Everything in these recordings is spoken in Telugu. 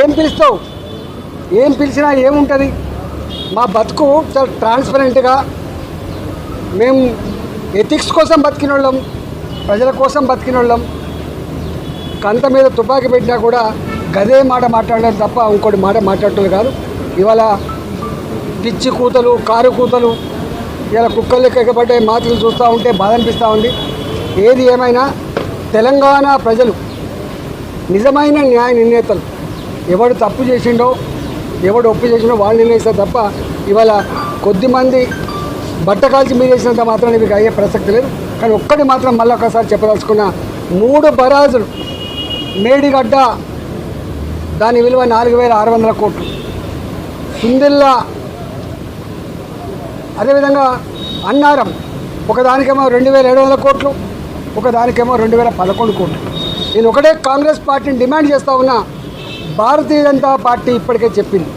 ఏం పిలుస్తావు? ఏం పిలిచినా ఏముంటుంది? మా బతుకు చాలా ట్రాన్స్పరెంట్గా. మేము ఎథిక్స్ కోసం బతికిన వాళ్ళం ప్రజల కోసం బతికిన వాళ్ళం కంత మీద తుపాకీ పెట్టినా కూడా గదే మాట మాట్లాడలేదు తప్ప ఇంకోటి మాట మాట్లాడటం కాదు. ఇవాళ పిచ్చి కూతలు కారు కూతలు ఇలా కుక్కలు ఎక్కబడ్డే మాటలు చూస్తూ ఉంటే బాధ అనిపిస్తూ ఉంది. ఏది ఏమైనా తెలంగాణ ప్రజలు నిజమైన న్యాయ నిర్ణేతలు ఎవడు తప్పు చేసిండో ఎవడు ఒప్పు చేసిండో వాళ్ళు నిర్ణయిస్తారు తప్ప ఇవాళ కొద్దిమంది బట్ట కాల్చి మీరు చేసినంత మాత్రం మీకు అయ్యే ప్రసక్తి లేదు. కానీ ఒక్కటి మాత్రం మళ్ళీ ఒకసారి చెప్పదలుచుకున్న మూడు బరాజులు మేడిగడ్డ దాని విలువ నాలుగు వేల ఆరు వందల కోట్లు. సుందిల్లా అదేవిధంగా అన్నారం ఒకదానికేమో రెండు వేల ఏడు వందల కోట్లు ఒకదానికేమో రెండు వేల పదకొండు కోట్లు. నేను ఒకటే కాంగ్రెస్ పార్టీని డిమాండ్ చేస్తా ఉన్నా భారతీయ జనతా పార్టీ ఇప్పటికే చెప్పింది.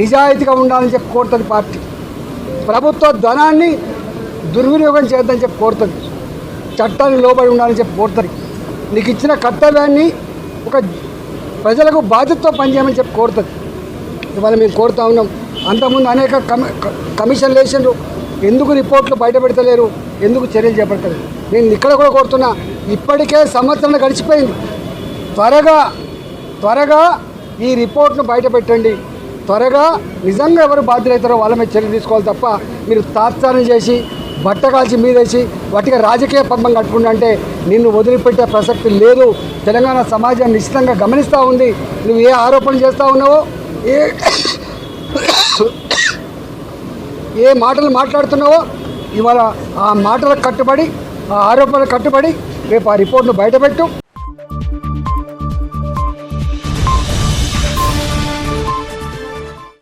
నిజాయితీగా ఉండాలని చెప్పి కోరుతుంది పార్టీ. ప్రభుత్వ ధనాన్ని దుర్వినియోగం చేద్దని చెప్పి కోరుతుంది. చట్టాన్ని లోబడి ఉండాలని చెప్పి కోరుతుంది. నీకు ఇచ్చిన కర్తవ్యాన్ని ఒక ప్రజలకు బాధ్యతతో పనిచేయమని చెప్పి కోరుతుంది. ఇవాళ మేము కోరుతా ఉన్నాం. అంతకుముందు అనేక కమి కమిషన్లు వేసిండ్రు. ఎందుకు రిపోర్ట్లు బయట పెడతలేరు? ఎందుకు చర్యలు చేపడతలేరు? నేను ఇక్కడ కూడా కోరుతున్నా ఇప్పటికే సంవత్సరం గడిచిపోయింది. త్వరగా త్వరగా ఈ రిపోర్ట్ను బయట పెట్టండి త్వరగా నిజంగా ఎవరు బాధ్యులైతారో వాళ్ళ మీద చర్యలు తీసుకోవాలి తప్ప మీరు తాత్సారం చేసి బట్ట కాల్చి మీదేసి వాటికి రాజకీయ పద్మం కట్టుకుంటే అంటే నిన్ను వదిలిపెట్టే ప్రసక్తి లేదు. తెలంగాణ సమాజం నిశ్చితంగా గమనిస్తూ ఉంది. నువ్వు ఏ ఆరోపణలు చేస్తూ ఉన్నావో ఏ ఏ మాటలు మాట్లాడుతున్నావో ఇవాళ ఆ మాటలకు కట్టుబడి ఆ ఆరోపణలకు కట్టుబడి రేపు ఆ రిపోర్ట్ను బయటపెట్టు.